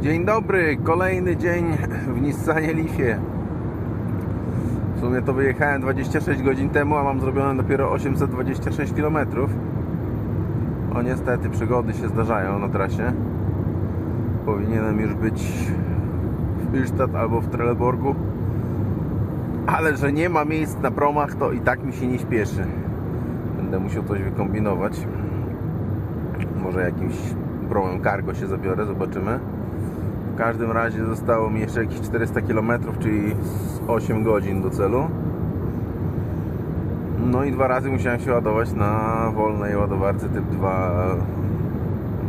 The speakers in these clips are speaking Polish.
Dzień dobry, kolejny dzień w Nissanie Leafie. W sumie to wyjechałem 26 godzin temu, a mam zrobione dopiero 826 km. O niestety przygody się zdarzają na trasie. Powinienem już być w Billstadt albo w Trelleborgu. Ale że nie ma miejsc na promach, to i tak mi się nie śpieszy. Będę musiał coś wykombinować. Może jakimś promem cargo się zabiorę, zobaczymy. Każdym razie zostało mi jeszcze jakieś 400 km, czyli z 8 godzin do celu. No i dwa razy musiałem się ładować na wolnej ładowarce typ 2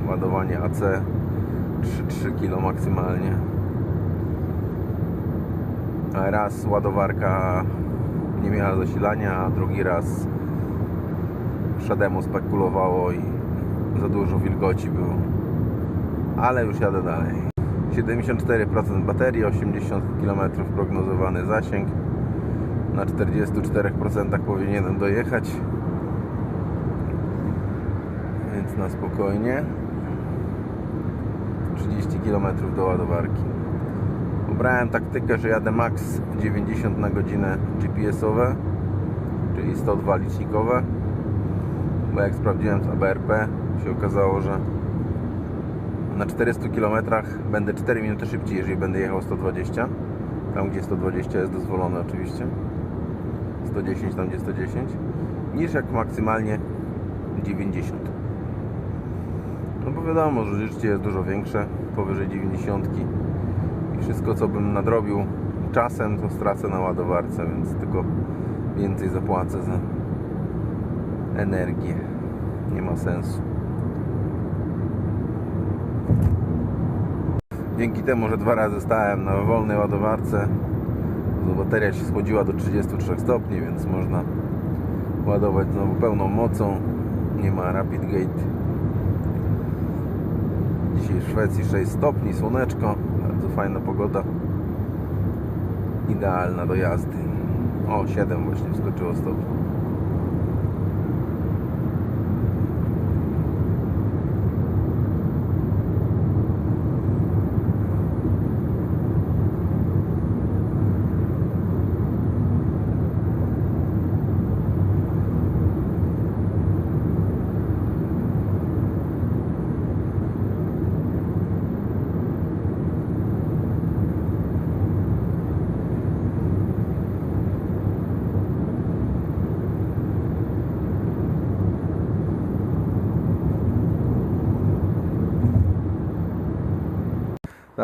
ładowanie AC 3-3 kg maksymalnie. A raz ładowarka nie miała zasilania, a drugi raz szademu spekulowało i za dużo wilgoci było. Ale już jadę dalej. 74% baterii, 80 km prognozowany zasięg. Na 44% powinienem dojechać. Więc na spokojnie. 30 km do ładowarki. Ubrałem taktykę, że jadę max 90 na godzinę GPS-owe, czyli 102 licznikowe. Bo jak sprawdziłem z ABRP, się okazało, że na 400 km będę 4 minuty szybciej, jeżeli będę jechał 120. Tam gdzie 120 jest dozwolone oczywiście. 110 tam gdzie 110. Niż jak maksymalnie 90. No bo wiadomo, że życie jest dużo większe, powyżej 90 i wszystko co bym nadrobił czasem to stracę na ładowarce, więc tylko więcej zapłacę za energię. Nie ma sensu. Dzięki temu, że dwa razy stałem na wolnej ładowarce, bateria się schłodziła do 33 stopni, więc można ładować znowu pełną mocą. Nie ma Rapid Gate. Dzisiaj w Szwecji 6 stopni, słoneczko, bardzo fajna pogoda. Idealna do jazdy. O, 7 właśnie wskoczyło stopni.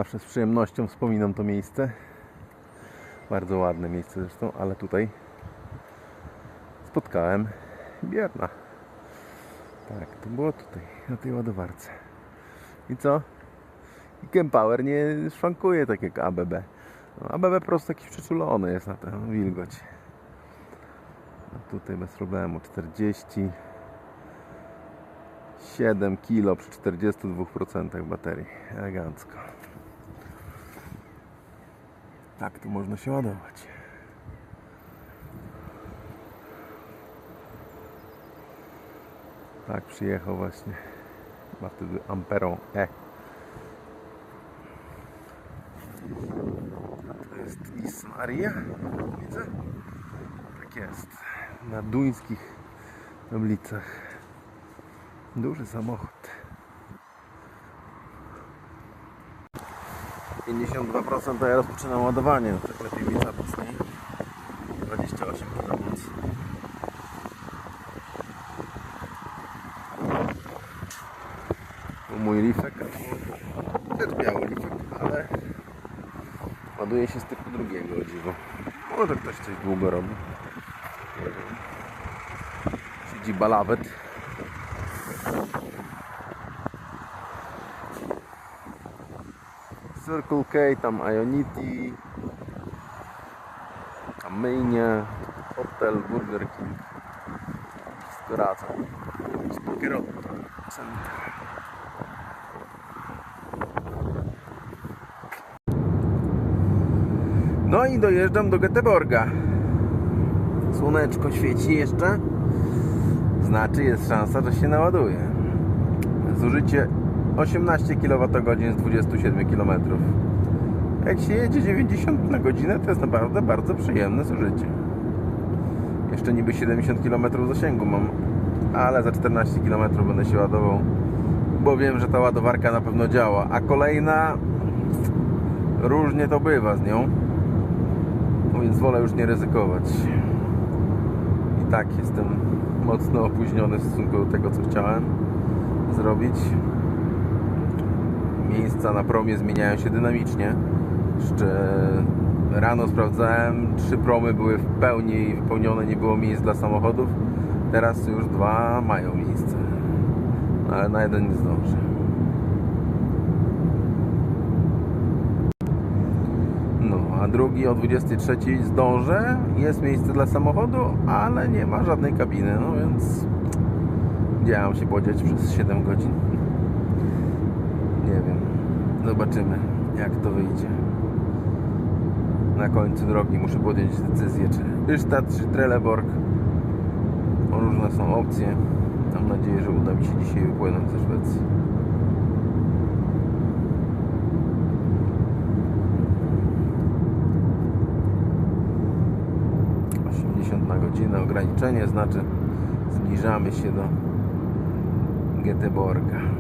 Zawsze z przyjemnością wspominam to miejsce. Bardzo ładne miejsce zresztą, ale tutaj spotkałem Bierna. Tak, to było tutaj, na tej ładowarce. I co? I Kempower nie szwankuje tak jak ABB. No, ABB po prostu przyczulony jest na tę wilgoć. A tutaj bez problemu 47 kg przy 42% baterii. Elegancko. Tak tu można się ładować. Tak przyjechał właśnie. Ma wtedy Amperą E. To jest Nissan Aria. Widzę? Tak jest. Na duńskich tablicach. Duży samochód. 52% to ja rozpoczynam ładowanie, tak lepiej nie? 28 km. Tu mój lifek, też biały lifek, ale ładuje się z typu drugiego, dziwo. Może ktoś coś długo robi. Nie wiem. Circle K, tam Ionity, tam Myjnie, Hotel, Burger King. Wszystko razem. Center. No i dojeżdżam do Göteborga. Słoneczko świeci jeszcze. Znaczy jest szansa, że się naładuje. Zużycie 18 kWh z 27 km. Jak się jedzie 90 na godzinę, to jest naprawdę bardzo przyjemne zużycie. Jeszcze niby 70 km zasięgu mam, ale za 14 km będę się ładował, bo wiem, że ta ładowarka na pewno działa. A kolejna różnie to bywa z nią, więc wolę już nie ryzykować. I tak jestem mocno opóźniony w stosunku do tego, co chciałem zrobić. Miejsca na promie zmieniają się dynamicznie. Jeszcze rano sprawdzałem, trzy promy były w pełni wypełnione, nie było miejsc dla samochodów. Teraz już dwa mają miejsce, No, ale na jeden nie zdążę. No, a drugi o 23 zdążę. Jest miejsce dla samochodu, ale nie ma żadnej kabiny, no więc gdzie się podziać przez 7 godzin? Nie wiem. Zobaczymy, jak to wyjdzie. Na końcu drogi muszę podjąć decyzję, czy Ystad, czy Trelleborg. Bo Różne są opcje. Mam nadzieję, że uda mi się dzisiaj wypłynąć ze Szwecji. na godzinę ograniczenie znaczy zbliżamy się do Göteborga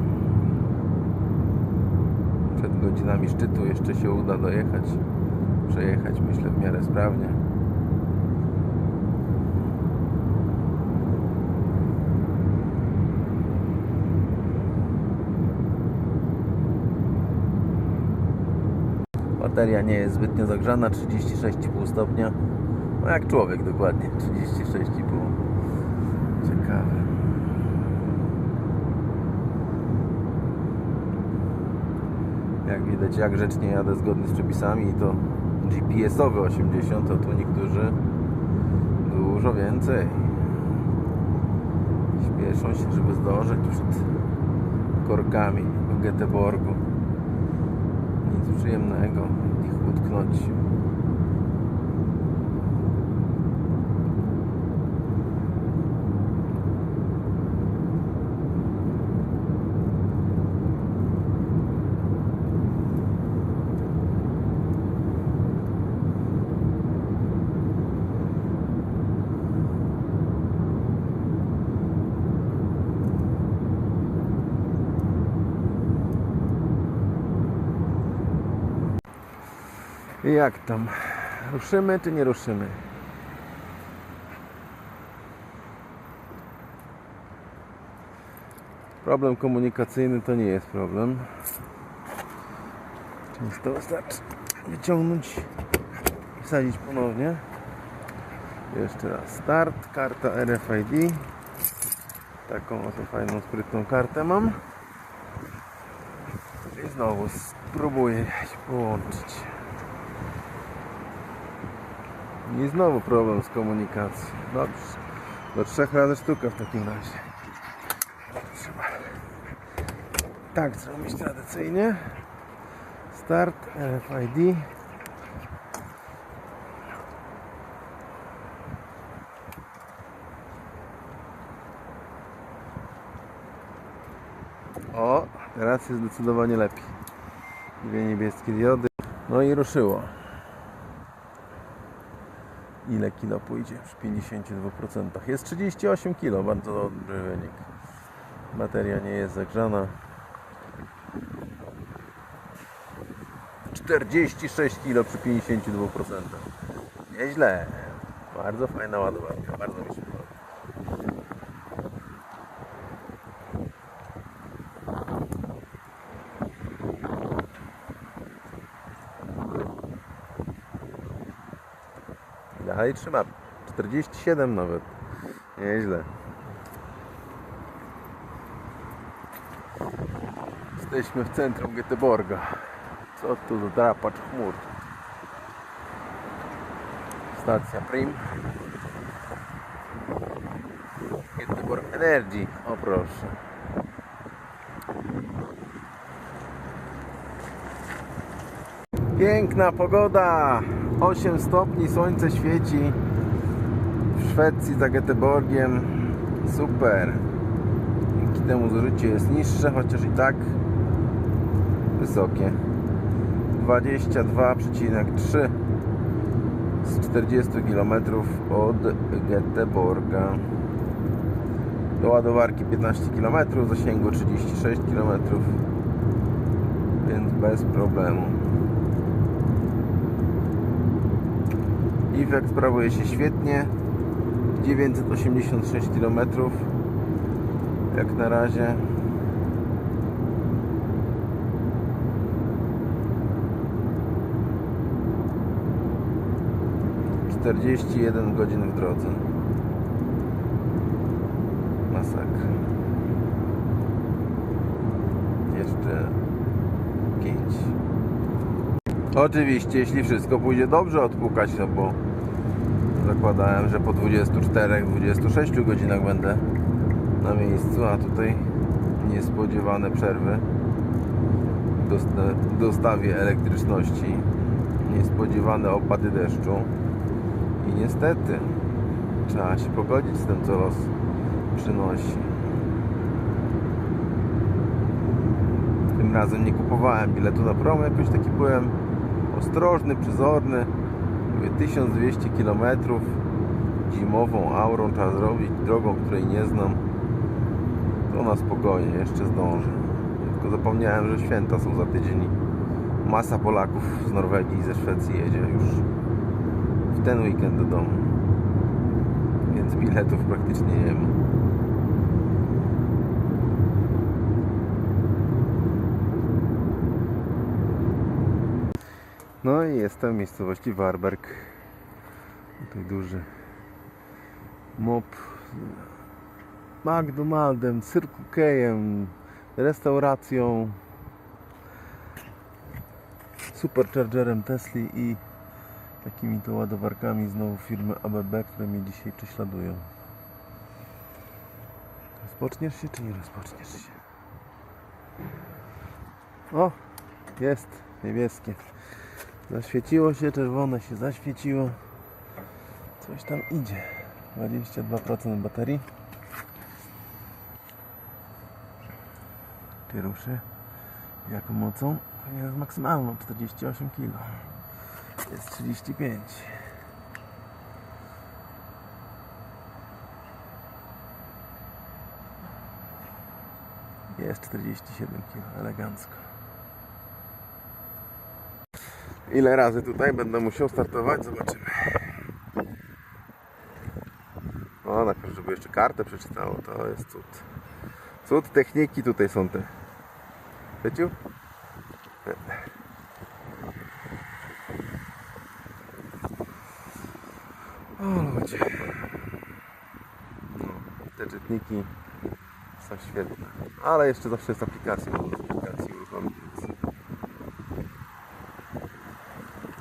przed godzinami szczytu jeszcze się uda dojechać przejechać myślę w miarę sprawnie. Bateria nie jest zbytnio zagrzana 36,5 stopnia. No jak człowiek dokładnie 36,5 jak widać jak grzecznie jadę zgodnie z przepisami to GPS-owy 80 a tu niektórzy dużo więcej. Śpieszą się żeby zdążyć przed korkami w Göteborgu. Nic przyjemnego ich utknąć Jak tam? Ruszymy czy nie ruszymy? Problem komunikacyjny to nie jest problem. Często wystarczy wyciągnąć i wsadzić ponownie. Jeszcze raz start, karta RFID. Taką oto fajną, sprytną kartę mam. I znowu spróbuję połączyć. I znowu problem z komunikacją. Dobrze. Do trzech razy sztuka w takim razie. Trzeba tak zrobić tradycyjnie. Start, RFID. O, teraz jest zdecydowanie lepiej. Dwie niebieskie diody. No i ruszyło ile kilo pójdzie przy 52%. Jest 38 kilo, bardzo dobry wynik. Bateria nie jest zagrzana. 46 kilo przy 52%. Nieźle. Bardzo fajna ładowarka, bardzo mi się Dalej trzyma. 47 nawet. Nieźle. Jesteśmy w centrum Göteborga. Co tu za drapacz chmur? Stacja Prim. Göteborg Energy. O proszę. Piękna pogoda. 8 stopni, słońce świeci. W Szwecji za Göteborgiem. Super. Dzięki temu zużycie jest niższe, chociaż i tak wysokie. 22,3 z 40 km od Göteborga. Do ładowarki 15 km, zasięgu 36 km, więc bez problemu. IFEX sprawuje się świetnie. 986 km jak na razie. Czterdzieści jeden godzin w drodze. Masakra. Jeszcze pięć. Oczywiście, jeśli wszystko pójdzie dobrze, odpukać, no bo zakładałem, że po 24-26 godzinach będę na miejscu, a tutaj niespodziewane przerwy dostawie elektryczności, niespodziewane opady deszczu i niestety trzeba się pogodzić z tym, co los przynosi. Tym razem nie kupowałem biletu na prom, jakoś taki byłem ostrożny, przezorny. Mówię 1200 km zimową aurą trzeba zrobić drogą, której nie znam. To na spokojnie, jeszcze zdążę. Tylko zapomniałem, że święta są za tydzień. Masa Polaków z Norwegii i ze Szwecji jedzie już w ten weekend do domu. Więc biletów praktycznie nie ma. No i jestem w miejscowości Warberg. Tutaj duży mop McDonaldem, Circle restauracją, superchargerem Tesli i takimi to ładowarkami znowu firmy ABB, które mnie dzisiaj prześladują. Rozpoczniesz się czy nie rozpoczniesz się? O, jest niebieskie. Zaświeciło się, czerwone się zaświeciło. Coś tam idzie. 22% baterii. Czy ruszy? Jaką mocą? Z maksymalną 48 kg. Jest 35. Jest 47 kg, elegancko. Ile razy tutaj będę musiał startować? Zobaczymy. O, najpierw, żeby jeszcze kartę przeczytało, to jest cud. Cud techniki tutaj są te. Wiecie? O ludzie. No, te czytniki są świetne. Ale jeszcze zawsze jest aplikacja. Mogę z aplikacji uruchomić. Więc...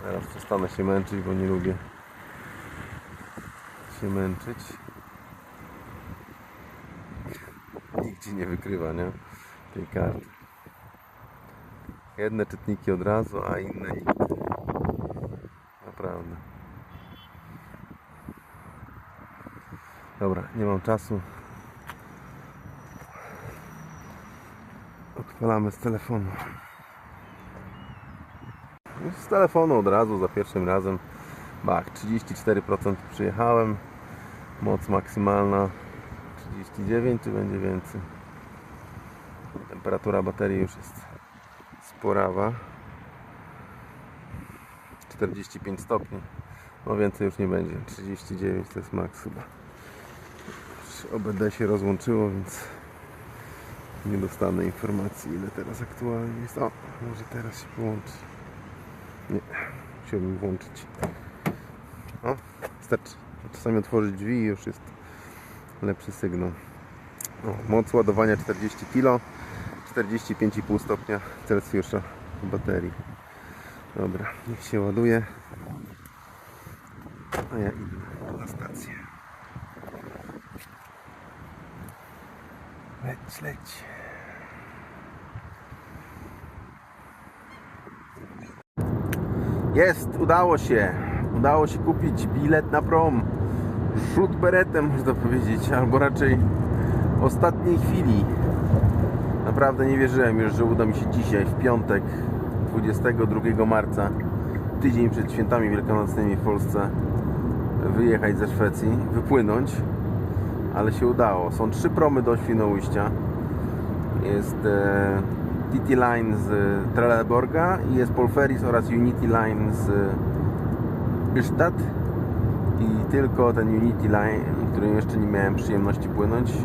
Teraz przestanę się męczyć, bo nie lubię się męczyć. Ci nie wykrywa, nie? Tej karty. Jedne czytniki od razu, a inne nigdy. Naprawdę. Dobra, nie mam czasu. Odpalamy z telefonu. Z telefonu od razu, za pierwszym razem. Bach, 34% przyjechałem. Moc maksymalna 39, czy będzie więcej? Temperatura baterii już jest sporawa. 45 stopni. No więcej już nie będzie. 39 to jest maks chyba. OBD się rozłączyło, więc nie dostanę informacji ile teraz aktualnie jest. O, może teraz się połączy. Nie, musiałbym włączyć. O, wystarczy czasami otworzyć drzwi i już jest lepszy sygnał. O, moc ładowania 40 kg, 45,5 stopnia Celsjusza baterii. Dobra, niech się ładuje. A ja idę Jest, udało się. Udało się kupić bilet na prom. Rzut beretem, można powiedzieć, albo raczej ostatniej chwili. Naprawdę nie wierzyłem już, że uda mi się dzisiaj, w piątek, 22 marca, tydzień przed świętami wielkanocnymi w Polsce, wyjechać ze Szwecji, wypłynąć, ale się udało. Są trzy promy do Świnoujścia. Jest e, TT Line z Trelleborga i jest Polferis oraz Unity Line z Ystad i tylko ten Unity Line, którym jeszcze nie miałem przyjemności płynąć, yy,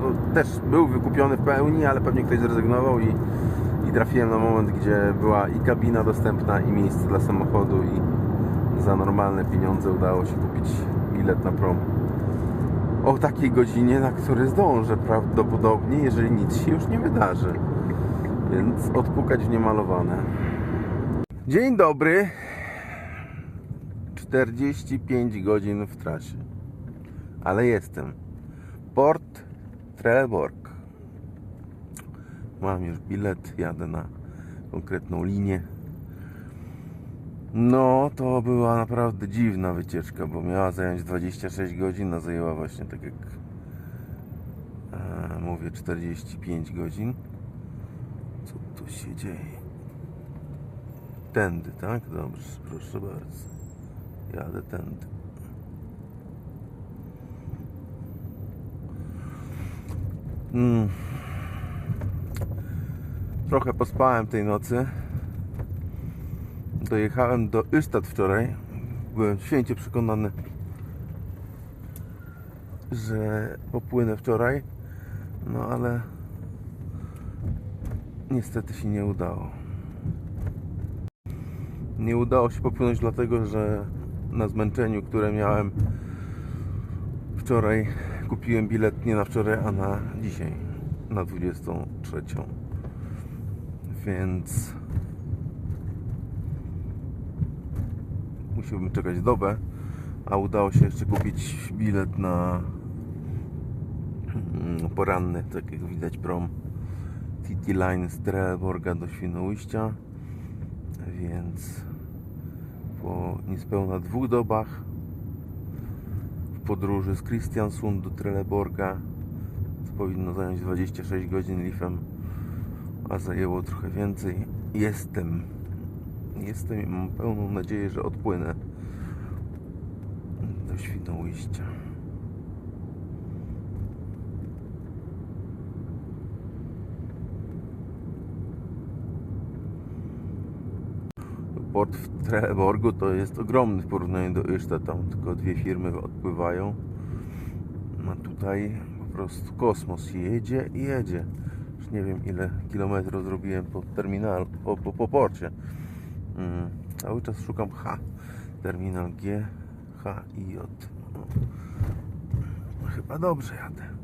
no, też był wykupiony w pełni, ale pewnie ktoś zrezygnował i, i trafiłem na moment, gdzie była i kabina dostępna, i miejsce dla samochodu i za normalne pieniądze udało się kupić bilet na prom o takiej godzinie, na który zdążę prawdopodobnie, jeżeli nic się już nie wydarzy. Więc odpukać w niemalowane. Dzień dobry. 45 godzin w trasie. Ale jestem. Port Trelleborg. Mam już bilet, jadę na konkretną linię. No, to była naprawdę dziwna wycieczka, bo miała zająć 26 godzin, a zajęła właśnie tak jak e, mówię 45 godzin. Tu się dzieje? Tędy, tak? Dobrze, proszę bardzo. Jadę tędy. Mm. Trochę pospałem tej nocy. Dojechałem do Ystad wczoraj. Byłem święcie przekonany, że popłynę wczoraj. No ale niestety się nie udało. Nie udało się popłynąć dlatego, że na zmęczeniu, które miałem wczoraj, kupiłem bilet nie na wczoraj, a na dzisiaj, na 23. Więc musiałbym czekać dobę, a udało się jeszcze kupić bilet na poranny, tak jak widać prom TT Line z Trelleborga do Świnoujścia więc po niespełna dwóch dobach w podróży z Kristiansund do Trelleborga to powinno zająć 26 godzin lifem a zajęło trochę więcej jestem jestem i mam pełną nadzieję, że odpłynę do Świnoujścia port w Trelleborgu to jest ogromny w porównaniu do Ystad. Tam tylko dwie firmy odpływają. A tutaj po prostu kosmos jedzie i jedzie. Już nie wiem ile kilometrów zrobiłem po terminalu, po, po, po porcie. Mm, cały czas szukam H. Terminal G, H i J. No. Chyba dobrze jadę.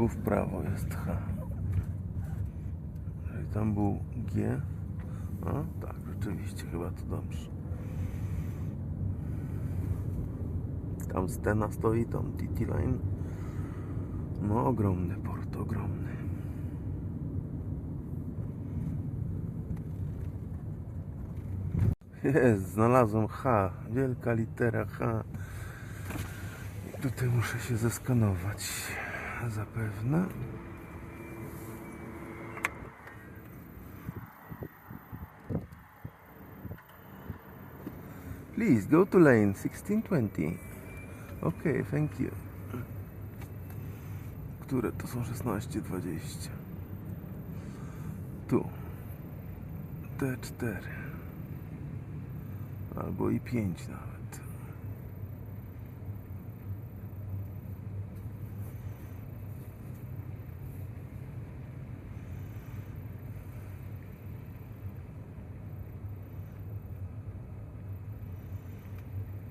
Tu w prawo jest H. Tam był G. A, tak, rzeczywiście, chyba to dobrze. Tam Stena stoi, tam TT Line. No, ogromny port, ogromny. Jest, znalazłem H, wielka litera H. I tutaj muszę się zeskanować zapewne. Please go to lane 1620. Ok, thank you. Które to są 1620? Tu. T4. Albo i 5 nawet.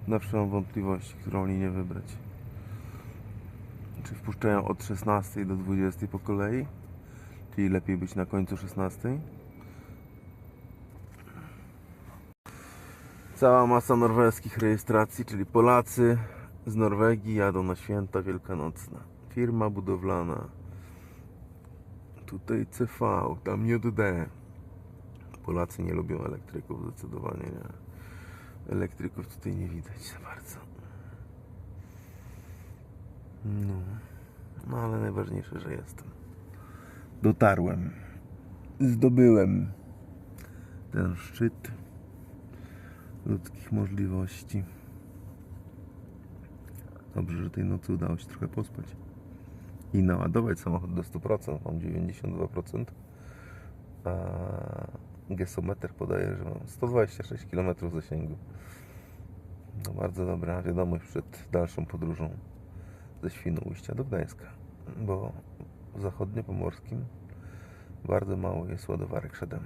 Zawsze mam wątpliwości, którą linię wybrać. Czy wpuszczają od 16 do 20 po kolei? Czyli lepiej być na końcu 16? Cała masa norweskich rejestracji, czyli Polacy z Norwegii jadą na święta wielkanocne. Firma budowlana. tutaj CV, tam JD. Polacy nie lubią elektryków zdecydowanie, nie. Elektryków tutaj nie widać za bardzo. No, no ale najważniejsze, że jestem. Dotarłem. Zdobyłem ten szczyt ludzkich możliwości. Dobrze, że tej nocy udało się trochę pospać i naładować samochód do 100%. Mam 92%, a gesometer podaje, że mam 126 km zasięgu. No bardzo dobra wiadomość przed dalszą podróżą ze Świnoujścia do Gdańska, bo w zachodniopomorskim bardzo mało jest ładowarek 7.